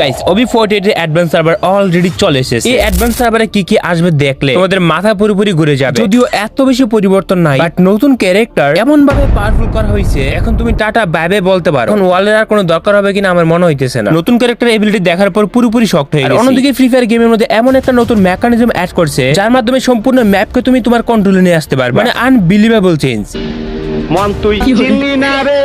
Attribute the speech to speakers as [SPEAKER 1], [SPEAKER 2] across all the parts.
[SPEAKER 1] Guys OB forty এর advance server already চলে এসেছে। এই অ্যাডভান্স সার্ভারে কি কি আসবে দেখলে তোমাদের মাথা পুরোপুরি ঘুরে যাবে। যদিও এত বেশি পরিবর্তন নাই বাট নতুন ক্যারেক্টার এমন ভাবে পাওয়ারফুল করা হয়েছে এখন তুমি টাটা বাইবে বলতে পারো। এখন ওয়ালের আর কোনো দরকার হবে কিনা আমার মনে হইতেছে না। নতুন ক্যারেক্টার এবিলিটি দেখার পর পুরোপুরি শক্ত হয়ে গেছে। অন্যদিকে ফ্রি ফায়ার গেমের মধ্যে এমন একটা নতুন মেকানিজম অ্যাড করছে যার মাধ্যমে সম্পূর্ণ ম্যাপকে তুমি তোমার কন্ট্রোলে নিয়ে আসতে পারবে। মানে আনবিলিভেবল চেঞ্জ
[SPEAKER 2] মন তুই চিনলি না রে।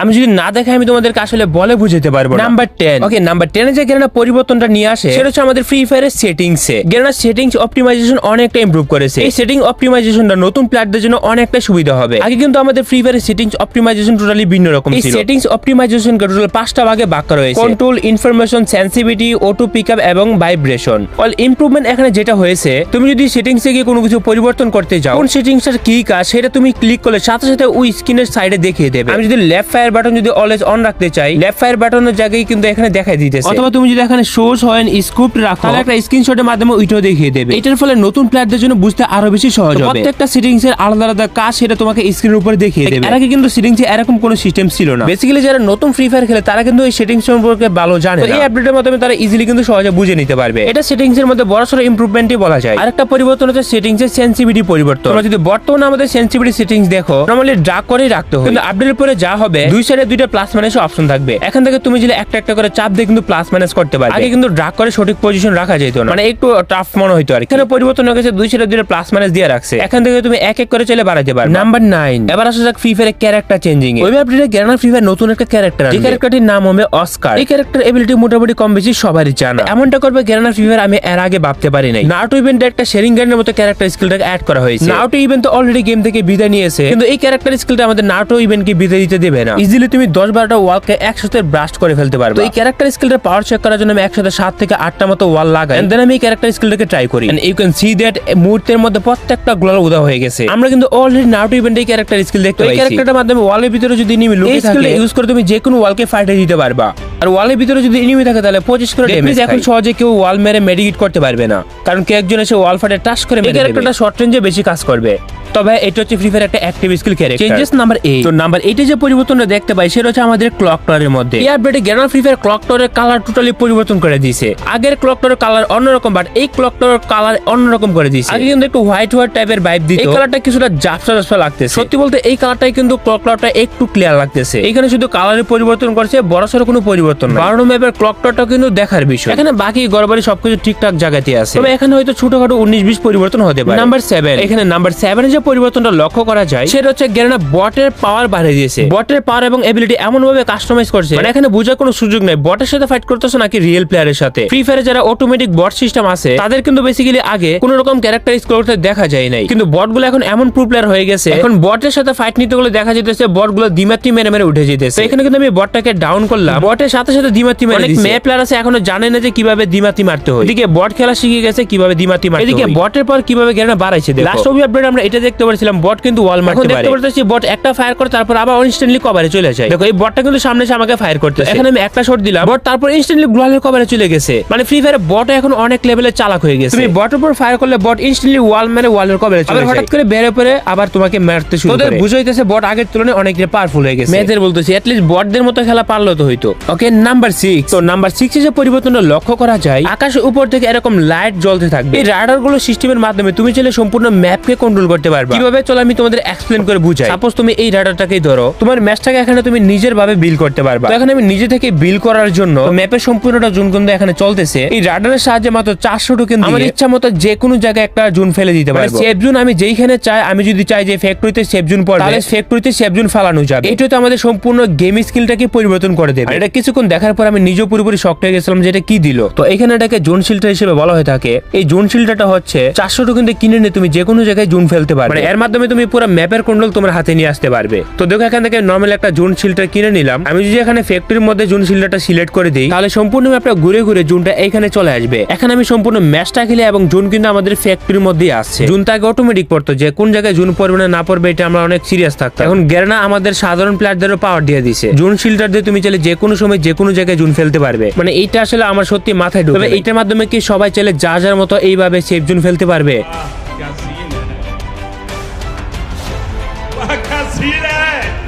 [SPEAKER 1] আমি যদি না দেখে আমি তোমাদেরকে আসলে বলে বুঝাতে পারব নাম্বার টেন ওকে নাম্বার টেনে যে গেরানা পরিবর্তনটা নিয়ে আসে সেটা হচ্ছে আমাদের ফ্রি ফায়ারের সেটিংস এ গেরানা সেটিংস অপটিমাইজেশন অনেকটা ইমপ্রুভ করেছে। এই সেটিং অপটিমাইজেশনটা নতুন প্লেয়ারদের জন্য অনেকটা সুবিধা হবে। আগে কিন্তু আমাদের ফ্রি ফায়ারের সেটিংস অপটিমাইজেশন টোটালি ভিন্ন রকম ছিল। সেটিংস অপটিমাইজেশন টোটাল পাঁচটা ভাগে ভাগ করা হয়েছে। Control information sensitivity auto pickup এবং ভাইব্রেশন অল ইমপ্রুভমেন্ট এখানে যেটা হয়েছে তুমি যদি সেটিংস এ গিয়ে কোনো কিছু পরিবর্তন করতে যাও কোন সেটিংসটার কি কাজ সেটা তুমি ক্লিক করলে সাথে সাথে ওই স্ক্রিনের সাইডে দেখিয়ে দেবে। আমি যদি লেফট ফায়ার বাটন যদি অলওয়েজ অন রাখতে চাই লেফট ফায়ার বাটনের জায়গায় কিন্তু এখানে দেখাই দিতেছে। অথবা তুমি যদি এখানে শোজ হয় স্ক্রিপ্ট রাখো তাহলে একটা স্ক্রিনশটের মাধ্যমে ওইটাও দেখিয়ে দেবে। এটার ফলে নতুন প্লেয়ারদের জন্য বুঝতে আরও বেশি সহজ হবে। প্রত্যেকটা সেটিংস এর আলাদা আলাদা কাজ সেটা তোমাকে স্ক্রিনের উপরে দেখিয়ে দেবে। এর আগে কিন্তু সেটিংস এরকম কোনো সিস্টেম ছিল না। বেসিক্যালি যারা নতুন ফ্রি ফায়ার খেলে তারা কিন্তু এই সেটিংস সম্পর্কে ভালো জানে এই আপডেটের মাধ্যমে তারা ইজিলি কিন্তু সহজে বুঝে নিতে পারবে। এটা সেটিংস এর মধ্যে বড়সড় ইমপ্রুভমেন্টই বলা যায়। আরেকটা পরিবর্তন হচ্ছে সেটিংস এর সেন্সিভিটি পরিবর্তন। তোমরা যদি বর্তমানে আমাদের সেন্সিভিটি সেটিংস দেখো নরমালি ড্রাগ করেই রাখতে হবে কিন্তু আপডেটের পরে যা হবে দুই সাইডে দুইটা প্লাস মাইনাস অপশন থাকবে। এখান থেকে তুমি যদি একটা একটা করে চাপ দিয়ে কিন্তু প্লাস মাইনাস করতে পারবে। আগে কিন্তু ড্রাগ করে সঠিক পজিশন রাখা যেত না। মানে একটু টাফ মনে হইতো আর এখানে পরিবর্তন হয়ে গেছে দুই সাইডে দুইটা প্লাস মাইনাস দিয়ে রাখছে। এখান থেকে তুমি এক এক করে চলে বাড়াতে পারবে। নাম্বার নাইন এবার আসা যাক ফ্রি ফায়ারের ক্যারেক্টার চেঞ্জিং এ। ওই আপডেটে গ্যারানা ফ্রি ফায়ার নতুন একটা ক্যারেক্টার এই ক্যারেক্টারটির নাম হবে অস্কার এই ক্যারেক্টার এবিলিটি মোটামুটি কম বেশি সবারই জানা। এমনটা করবে গ্যারানা ফ্রি ফায়ার আমি এর আগে ভাবতে পারি নাই। নারুটো ইভেন্টে একটা শেরিং গানের মতো ক্যারেক্টার স্কিলটাকে অ্যাড করা হয়েছে। নারুটো ইভেন্ট তো অলরেডি গেম থেকে বিদায় নিয়েছে। কিন্তু এই ক্যারেক্টার স্কিলটা আমাদের নারুটো ইভেন্টকে বিদায় দিতে দেবে না। ইজিলি তুমি দশ বারোটা ওয়ালকে একসাথে ব্রাস্ট করে ফেলতে পারবে। তো এই ক্যারেক্টার স্কিলটা পাওয়ার চেক করার জন্য আমি একসাথে সাত থেকে আটটা মতো ওয়াল লাগাই। দেন আমি এই ক্যারেক্টার স্কিলটাকে ট্রাই করি। ইউ ক্যান সি দ্যাট মুহূর্তের মধ্যে প্রত্যেকটা গ্লোয়াল উদা হয়ে গেছে। আমরা কিন্তু অলরেডি নারুটো ইভেন্টে এই ক্যারেক্টার স্কিল দেখতে পাই ক্যারেক্টারটার মাধ্যমে ওয়ালের ভিতরে যদি এনিমি লুকিয়ে থাকে ইউজ করে তুমি যে কোনো ওয়ালকে ফাইটে দিতে পারবা। আর ওয়ালের ভিতরে যদি এনিমি থাকে তাহলে পঁচিশ করে ড্যামেজ এখন সহজে কেউ ওয়াল মেরে মেডিকেট করতে পারবে না। কারণ কে একজন এসে ওয়াল ফাটে টাচ করে মেরে ক্যারেক্টারটা শর্ট রেঞ্জে বেশি কাজ করবে। তবে এটা হচ্ছে ফ্রি ফায়ার একটা active skill character changes number 8 তো নাম্বার 8 এ যে পরিবর্তনটা দেখতে পাই সেটা হচ্ছে আমাদের ক্লক টাওয়ারের মধ্যে। এই আপডেটে গ্যারানা ফ্রি ফায়ার ক্লক টাওয়ারের কালার টোটালি পরিবর্তন করে দিয়েছে। আগের ক্লক টাওয়ারের কালার অন্যরকম বাট এই ক্লক টাওয়ারের কালার অন্যরকম করে দিয়েছে। আগে কিন্তু একটু হোয়াইট হোয়াইট টাইপের ভাইব দিত। এই কালারটা কিছুটা জাফসা জাফসা লাগতেছে। সত্যি বলতে এই কালারটাই কিন্তু ক্লক টাওয়ারটা একটু ক্লিয়ার লাগতেছে। এখানে শুধু কালারের পরিবর্তন করছে বড়সড় কোনো পরিবর্তন বারো ম্যাপের ক্লক টাওয়ারটা কিন্তু দেখার বিষয়। এখানে বাকি গড়বাড়ি সবকিছু ঠিকঠাক জায়গাতে আছে। তবে এখানে হয়তো ছোটখাটো উনিশ বিশ পরিবর্তন হতে পারে। নাম্বার সেভেন এখানে নাম্বার সেভেন যে পরিবর্তনটা লক্ষ্য করা যায় সেটা হচ্ছে গেরানা বটের পাওয়ার বাড়িয়ে দিয়েছে। বটের পাওয়ার এবং এবিলিটি এমন ভাবে কাস্টমাইজ করছে মানে এখানে বোঝার কোনো সুযোগ নেই। বটের সাথে ফাইট করতেছো নাকি রিয়েল প্লেয়ারের সাথে? ফ্রি ফায়ারে যারা অটোমেটিক বট সিস্টেম আছে তাদের কিন্তু বেসিক্যালি আগে কোন রকম ক্যারেক্টার করতে দেখা যায় নাই। কিন্তু বটগুলো এখন এমন প্রো প্লেয়ার হয়ে গেছে এখন বটের সাথে ফাইট নিতে গেলে দেখা যেতেছে বটগুলো দিমাত্রি মেরে মেরে উঠে যেতেছে। তো এখানে কিন্তু আমি বটটাকে ডাউন করলাম। বটের সাথে সাথে দিমাত্রি মেরে অনেক মেয়ে প্লেয়ার আছে এখনও জানে না যে কীভাবে দিমাতি মারতে হয়। এদিকে বট খেলা শিখে গেছে কীভাবে দিমাতি মারতে এদিকে বটের পর কীভাবে গেরানা বাড়াইছে লাস্ট অবি আপডেট আমরা এটা দেখতে পারছিলাম বট কিন্তু ওয়াল মারতে পারে। দেখতে পারতেছি বট একটা ফায়ার করে তারপর আবার ইনস্ট্যান্টলি কভারে চলে যায়। দেখো এই বটটা কিন্তু সামনে এসে আমাকে ফায়ার করতে এখানে আমি একটা শট দিলাম। বট তারপর ইনস্ট্যান্টলি গ্লোয়ালের কভারে চলে গেছে। মানে ফ্রি ফায়ারে বট এখন অনেক লেভেলে চালাক হয়ে গেছে। তুমি বটের উপর ফায়ার করলে বট ইনস্ট্যান্টলি ওয়াল মেরে ওয়ালের কভারে চলে যায়। হঠাৎ করে বেরে পরে আবার তোমাকে মারতে শুরু করে। বুঝাইতেছে বট আগের তুলনায় অনেক পাওয়ারফুল হয়ে গেছে। মেয়েদের বলতেছি লিস্ট বটদের মতো খেলা পারল তো হইতো। ওকে নাম্বার সিক্স তো নাম্বার সিক্স যে পরিবর্তনটা লক্ষ্য করা যায় আকাশের উপর থেকে এরকম লাইট জ্বলতে থাকবে। এই রাডারগুলো সিস্টেমের মাধ্যমে তুমি চাইলে সম্পূর্ণ ম্যাপকে কন্ট্রোল করতে পারবে কীভাবে? চলো আমি তোমাদের এক্সপ্লেন করে বুঝাই। সাপোজ তুমি এই রাডারটাকেই ধরো। তোমার ম্যাচটাকে এখানে তুমি নিজের ভাবে বিল করতে পারবা। তো এখানে আমি নিজে থেকে বিল করার জন্য ম্যাপের সম্পূর্ণটা জুন কিন্তু এখানে চলতেছে। এই রাডারের সাহায্যে মাত্র চারশো টোকেন আমার ইচ্ছা মতো যে কোনো জায়গায় একটা জুন ফেলে দিতে পারব। সেফ জুন আমি যেইখানে চাই আমি যদি চাই যে ফ্যাক্টরিতে সেফ জুন পড়বে তাহলে ফ্যাক্টরিতে সেফ জুন ফালানো যাবে। এটা তো আমাদের সম্পূর্ণ গেম স্কিলটাকে পরিবর্তন করে দেবে। এটা কিছুক্ষণ দেখার পর আমি নিজেও পুরোপুরি শক্ট হয়ে গেছিলাম যে এটা কি দিল। তো এখানে এটাকে জোন শিল্টার হিসেবে বলা হয়ে থাকে। এই জোন শিল্টারটা হচ্ছে চারশো টোকেন দিয়ে কিনে নিয়ে তুমি যে কোনো জায়গায় জুন ফেলতে পারবে। মানে এর মাধ্যমে তুমি পুরো ম্যাপের কন্ট্রোল তোমার হাতে নিয়ে আসতে পারবে। তো দেখো এখান থেকে নর্মাল একটা জুন শিল্টার কিনে নিলাম। আমি যদি এখানে ফ্যাক্টরির মধ্যে জুন শিল্টারটা সিলেক্ট করে দিই তাহলে সম্পূর্ণ ম্যাপটা ঘুরে ঘুরে জুনটা এখানে চলে আসবে। এখানে আমি সম্পূর্ণ ম্যাচটা খেলে এবং জুন কিন্তু আমাদের ফ্যাক্টরির মধ্যেই আসছে। জুন তাকে অটোমেটিক পড়তো যে কোন জায়গায় জুন পড়বে না না পড়বে এটা আমরা অনেক সিরিয়াস থাকতাম। এখন গেরনা আমাদের সাধারণ প্লেয়ারদেরও পাওয়ার দিয়ে দিছে। জুন শিল্টার দিয়ে তুমি চাইলে যে কোনো সময় যে কোনো জায়গায় জুন ফেলতে পারবে। মানে এইটা আসলে আমার সত্যি মাথায় ঢুকে এইটার মাধ্যমে কি সবাই চাইলে যা যার মতো এইভাবে সেফ জুন ফেলতে পারবে?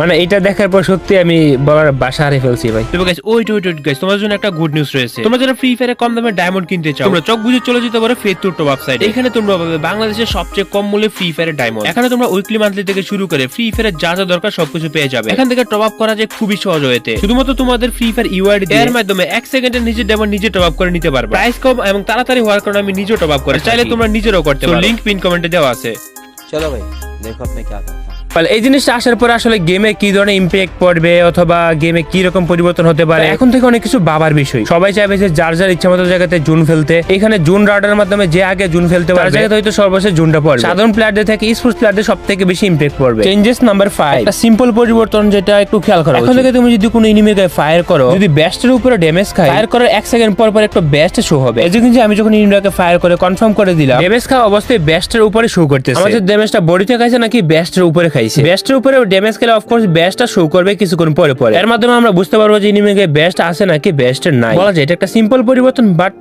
[SPEAKER 1] মানে এটা দেখার পর সত্যি আমি বলার বাসা হারিয়ে ফেলছি ভাই। তবে গাইস ওই টু টু গাইস তোমার জন্য একটা গুড নিউজ রয়েছে। তোমরা যারা ফ্রি ফায়ারে কম দামে ডায়মন্ড কিনতে চাও তোমরা চক বুঝে চলে যেতে পারো ফেদ টুটো ওয়েবসাইট এখানে তোমরা পাবে বাংলাদেশের সবচেয়ে কম মূল্যে ফ্রি ফায়ারে ডায়মন্ড এখানে তোমরা উইকলি মান্থলি থেকে শুরু করে ফ্রি ফায়ারে যা যা দরকার সবকিছু পেয়ে যাবে। এখান থেকে টপ আপ করা যায় খুবই সহজ হয়েছে শুধুমাত্র তোমাদের ফ্রি ফায়ার ইউআইডি এর মাধ্যমে 1 সেকেন্ডে নিজে ডায়মন্ড নিজে টপ আপ করে নিতে পারবে। প্রাইস কম এবং তাড়াতাড়ি হওয়ার কারণে আমি নিজে টপ আপ করে চাইলে তোমরা নিজেরও করতে পারো। লিংক পিন কমেন্টে দেওয়া আছে।
[SPEAKER 3] চলো ভাই দেখো আপনি কি আছে
[SPEAKER 1] তাহলে এই জিনিসটা আসার পর আসলে গেমে কি ধরনের ইম্প্যাক্ট পড়বে অথবা গেমে কি রকম পরিবর্তন হতে পারে? এখন থেকে অনেক কিছু বাবার বিষয়। সবাই চাইবে যে যার যার ইচ্ছা মতো জায়গাতে জুন ফেলতে। এখানে জুন রাডার মাধ্যমে যে আগে জুন ফেলতে পারে জায়গাতে হয়তো সর্বশেষ জুনটা পড়বে। সাধারণ প্লেয়ারদের থেকে স্পোর্টস প্লেয়ারদের সব থেকে বেশি ইম্প্যাক্ট পড়বে। চেঞ্জেস নাম্বার ফাইভ সিম্পল পরিবর্তন যেটা একটু খেয়াল করো এখন থেকে তুমি যদি কোনো ইনিমির গায়ে ফায়ার করো যদি বেস্টের উপরে ড্যামেজ খায় ফায়ার করার এক সেকেন্ড পর পর একটা ব্যাস্ট শো হবে। এই যে আমি যখন ইনিমিটাকে ফায়ার করে কনফার্ম করে দিলাম। ড্যামেজ খাওয়া অবস্থায় বেস্টের উপরে শো করতেছে। আমাদের ড্যামেজটা বডিতে খাইছে নাকি বেস্টের উপরে খাই খাইছে ব্যাস্টের উপরে ড্যামেজ খেলে অফকোর্স ব্যাস্টটা শো করবে কিছুক্ষণ পরে পরে। এর মাধ্যমে আমরা বুঝতে পারব যে ইনিমিকে ব্যাস্ট আছে নাকি ব্যাস্টের নাই। বলা যায় এটা একটা সিম্পল পরিবর্তন বাট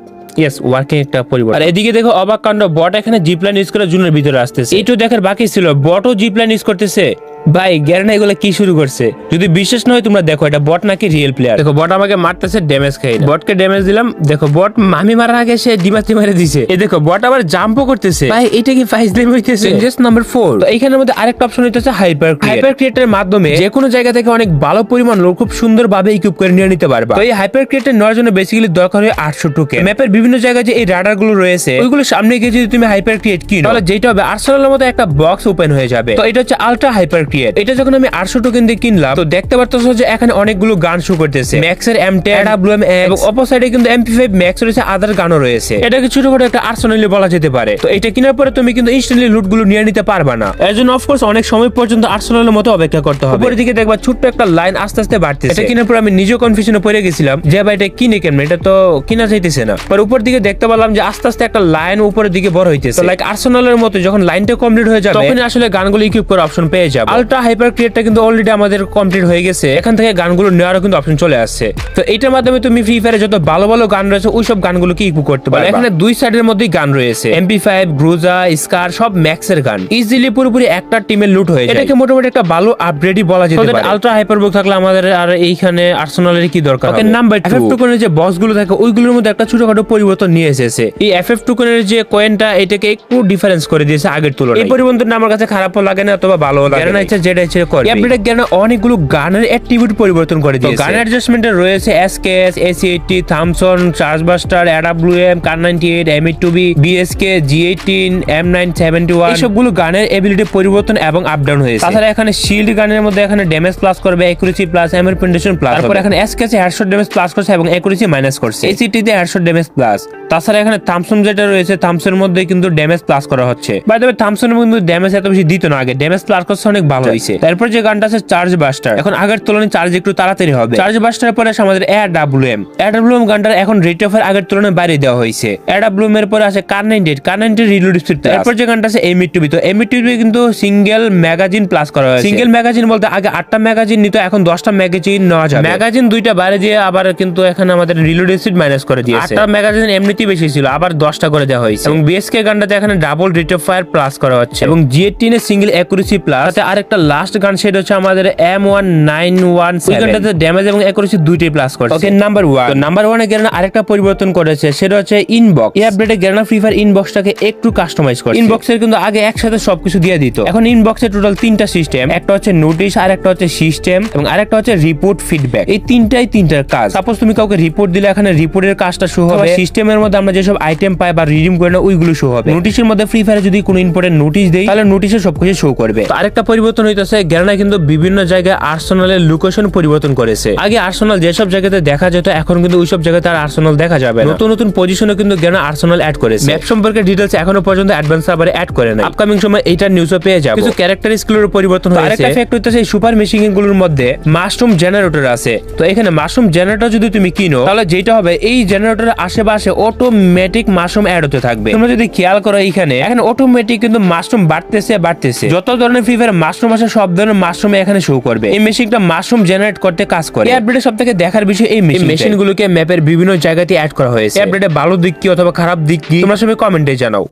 [SPEAKER 1] ইয়েস ওয়ার্কিং একটা পরিবর্তন। আর এদিকে দেখো অবাক কাণ্ড বট এখানে জিপ লাইন ইউজ করে জুনের ভিতরে আসতেছে। এইটু দেখার বাকি ছিল বটও জিপলাইন ইউজ করতেছে। ভাই গ্যারেনা এগুলো কি শুরু করছে? যদি বিশ্বাস নয় তোমরা দেখো এটা বট নাকি রিয়েল প্লেয়ার দেখো বট আমাকে মারতেছে ড্যামেজ খাই বটকে ড্যামেজ দিলাম। দেখো বট মামি মারার আগে সে ডিমাতি মেরে দিছে। এ দেখো বট আবার জাম্পও করতেছে। ভাই এটা কি ফাইজ দেম হইতেছে? চেঞ্জেস নাম্বার 4 তো এইখানের মধ্যে আরেকটা অপশন হইতেছে হাইপার ক্রিয়েট হাইপার ক্রিয়েটের মাধ্যমে যে কোনো জায়গা থেকে অনেক ভালো পরিমাণ লোক খুব সুন্দরভাবে ইকুইপ করে নিয়ে নিতে পারবা। তো এই হাইপার ক্রিয়েটের নেওয়ার জন্য বেসিক্যালি দরকার হয় 800 টোকেন ম্যাপের বিভিন্ন জায়গায় যে এই রাডারগুলো রয়েছে ওইগুলো সামনে গিয়ে যদি তুমি হাইপার ক্রিয়েট কিনো তাহলে যেটা হবে আর্সেনালের মতো একটা বক্স ওপেন হয়ে যাবে। তো এটা হচ্ছে আলট্রা হাইপার ক্রিয়েট এটা যখন আমি আটশো টোকেন দিয়ে কিনলাম তো দেখতে পারতেছো যে এখানে অনেকগুলো গান শো করতেছে। ম্যাক্সের এম টেন ডাব্লিউ এম এবং অপর সাইডে কিন্তু এমপি ফাইভ ম্যাক্স রয়েছে আদার গানও রয়েছে। এটাকে ছোটখাটো একটা আর্সেনালি বলা যেতে পারে। তো এটা কেনার পরে তুমি কিন্তু ইনস্ট্যান্টলি লুটগুলো নিয়ে নিতে পারবা না। এর জন্য অফকোর্স অনেক সময় পর্যন্ত আর্সেনালের মতো অপেক্ষা করতে হবে। উপরের দিকে দেখবা ছোট্ট একটা লাইন আস্তে আস্তে বাড়তেছে। এটা কেনার পর আমি নিজেও কনফিউশনে পড়ে গেছিলাম যে ভাই এটা কিনে কেন? এটা তো কিনা যাইতেছে না। পর উপর দিকে দেখতে পেলাম যে আস্তে আস্তে একটা লাইন উপরের দিকে বড় হইতেছে। লাইক আর্সেনালের মতো যখন লাইনটা কমপ্লিট হয়ে যাবে তখন আসলে গানগুলো ইকুইপ করার অপশন পেয়ে যাবে। আলট্রা হাইপার ক্রিয়েটটা কিন্তু অলরেডি আমাদের কমপ্লিট হয়ে গেছে। এখান থেকে গানগুলো নেওয়ারও কিন্তু অপশন চলে আসছে। তো এটার মাধ্যমে তুমি ফ্রি ফায়ারে যত ভালো ভালো গান রয়েছে ওই সব গানগুলোকে ইকুইপ করতে পারবে এখানে দুই সাইডের মধ্যেই গান রয়েছে। এমপি ফাইভ গ্রুজা স্কার সব ম্যাক্সের গান। ইজিলি পুরোপুরি একটা টিমের লুট হয়ে যায়। এটাকে মোটামুটি একটা ভালো আপগ্রেডই বলা যেতে পারে। আলট্রা হাইপার বুক থাকলে আমাদের আর এইখানে আর্সেনালের কি দরকার ওকে নাম্বার এফএফ টোকনের যে বসগুলো থাকে ওইগুলোর মধ্যে একটা ছোটখাটো পরিবর্তন নিয়ে এসেছে। এই এফএফ টোকনের যে কয়েনটা এটাকে একটু ডিফারেন্স করে দিয়েছে আগের তুলনায়। এই পরিবর্তনটা আমার কাছে খারাপও লাগে না অথবা ভালো লাগে না। ইচ্ছা যেটা ইচ্ছে করে আপডেট জ্ঞান অনেকগুলো গানের অ্যাক্টিভিটি পরিবর্তন করে দিয়েছে? গান অ্যাডজাস্টমেন্টে রয়েছে SKS AC Thompson charge buster AWM Kar ninety eight M eight two B BSK G eighteen M nine seventy one এইসবগুলো গানের এবিলিটি পরিবর্তন এবং আপ ডাউন হয়েছে। তাছাড়া এখানে শিল্ড গানের মধ্যে এখানে ড্যামেজ প্লাস করবে একুরেসি প্লাস এমএর পেন্ডেশন প্লাস তারপর এখানে এসকেএস হেডশট ড্যামেজ প্লাস করছে এবং একুরেসি মাইনাস করছে। এসিটি তে হেডশট ড্যামেজ প্লাস তাছাড়া এখানে থামসন যেটা রয়েছে থামসের মধ্যে কিন্তু ড্যামেজ প্লাস করা হচ্ছে। বাই দ্য থামসনের কিন্তু ড্যামেজ এত বেশি দিত না আগে। ড্যামেজ প্লাস করছে অনেক ভালো হয়েছে তারপর যে গানটা আছে চার্জ বাস্টার এখন আগের তুলনায় চার্জ একটু তাড়াতাড়ি হবে। চার্জ বাস্টারের পরে আছে আমাদের air W M air W M গানটার এখন রেট অফের আগের তুলনায় বাইরে দেওয়া হয়েছে এয়ার ডাব্লিউ এম এর পরে আছে Kar ninety Kar ninety reload speed তারপর যে গানটা আছে এমি টুবি তো এমি টুবি কিন্তু সিঙ্গেল ম্যাগাজিন প্লাস করা হয়েছে। সিঙ্গেল ম্যাগাজিন বলতে আগে আটটা ম্যাগাজিন নিত এখন দশটা ম্যাগাজিন নেওয়া যাবে। ম্যাগাজিন দুইটা বাইরে দিয়ে আবার কিন্তু এখানে আমাদের রিলোড স্পিড মাইনাস করে দিয়েছে। আটটা ম্যাগাজিন এমনিতেই বেশি ছিল আবার দশটা করে দেওয়া হয়েছে। এবং বিএসকে গানটাতে এখানে double rate of fire plus করা হচ্ছে। এবং G eighteen single accuracy plus তাতে আরেকটা লাস্ট গান সেটা হচ্ছে আমাদের এম ওয়ান নাইন ওয়ান ওই গানটাতে ড্যামেজ এবং অ্যাকুরেসি দুইটাই প্লাস করছে। ওকে নাম্বার ওয়ান নাম্বার ওয়ানে গেরানা আরেকটা পরিবর্তন করেছে সেটা হচ্ছে ইনবক্স এই আপডেটে গেরানা ফ্রি ফায়ার ইনবক্সটাকে একটু কাস্টমাইজ করে ইনবক্সের কিন্তু আগে একসাথে সবকিছু দিয়ে দিত। এখন ইনবক্সে টোটাল তিনটা সিস্টেম একটা হচ্ছে নোটিশ আর একটা হচ্ছে সিস্টেম এবং আরেকটা হচ্ছে রিপোর্ট ফিডব্যাক এই তিনটাই তিনটার কাজ। সাপোজ তুমি কাউকে রিপোর্ট দিলে এখানে রিপোর্টের কাজটা শো হবে। সিস্টেমের মধ্যে আমরা যেসব আইটেম পাই বা রিডিম করে না ওইগুলো শো হবে। নোটিশের মধ্যে ফ্রি ফায়ারে যদি কোনো ইম্পর্টেন্ট নোটিশ দেই তাহলে নোটিশে সবকিছু শো করবে। আরেকটা পরিবর্তন হইতেছে। গেরানা কিন্তু বিভিন্ন জায়গায় আর্সেনালের লোকেশন পরিবর্তন করেছে। আগে আর্সেনাল যেসব জায়গাতে দেখা যেত এখন কিন্তু ওইসব জায়গাতে আর আর্সেনাল দেখা যাবে নতুন নতুন পজিশনে কিন্তু গেরানা আর্সেনাল অ্যাড করেছে। ম্যাপ সম্পর্কে ডিটেলস এখনও পর্যন্ত অ্যাডভান্স সার্ভারে অ্যাড করে নাই। আপকামিং সময় এইটার নিউজও পেয়ে যাবে। কিছু ক্যারেক্টার স্কিলের পরিবর্তন হয়েছে। আরেকটা ফ্যাক্ট হইতেছে এই সুপার মেশিনগুলোর মধ্যে মাশরুম জেনারেটর আছে। তো এখানে মাশরুম জেনারেটর যদি তুমি কিনো তাহলে যেটা হবে এই জেনারেটরের আশেপাশে অটোমেটিক মাশরুম অ্যাড হতে থাকবে। তোমরা যদি খেয়াল করো এখানে এখানে অটোমেটিক কিন্তু মাশরুম বাড়তেছে বাড়তেছে। যত ধরনের ফ্রি ফায়ার মাশরুম আছে সব ধরনের মাশরুম এখানে শো করবে। এই মেশিনটা মাশরুম জেনারেট করতে কাজ করে। এই আপডেটে সব থেকে দেখার বিষয় এই মেশিন গুলোকে ম্যাপের বিভিন্ন জায়গাতে অ্যাড করা হয়েছে। আপডেটে ভালো দিক কি অথবা খারাপ দিক কি? তোমরা সবাই কমেন্টে জানাও।